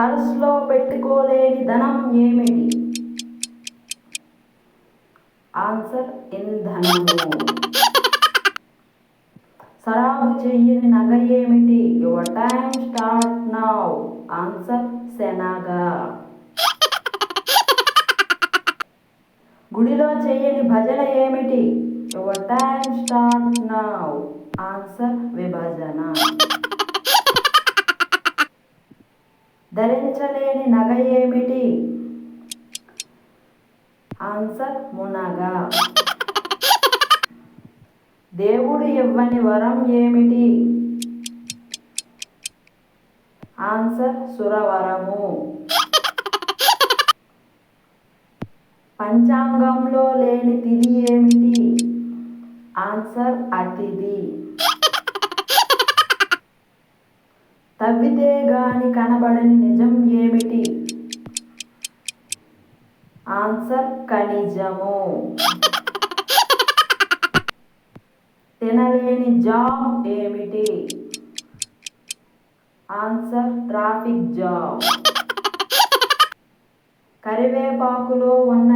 పర్సులో పెట్టుకోలేని ధనం ఏమిటి? ఆన్సర్ ఇంధనము సరాబు చెయ్యని నగ ఏమిటి? Your time start now answer శనగ. గుడిలో చెయ్యని భజన ఏమిటి? Your time start now answer విభజన. ధరించలేని నగ ఏమిటి? ఆన్సర్ మునగ. దేవుడు ఇవ్వని వరం ఏమిటి? ఆన్సర్ సురవరము. పంచాంగంలో లేని తిథి ఏమిటి? ఆన్సర్ అతిథి. తవ్వితే గాని కనబడని నిజం ఏమిటి? ఆన్సర్ ఖనిజము. తినలేని జాబ్ ఏమిటి? Answer traffic jam. కరివేపాకులో ఉన్న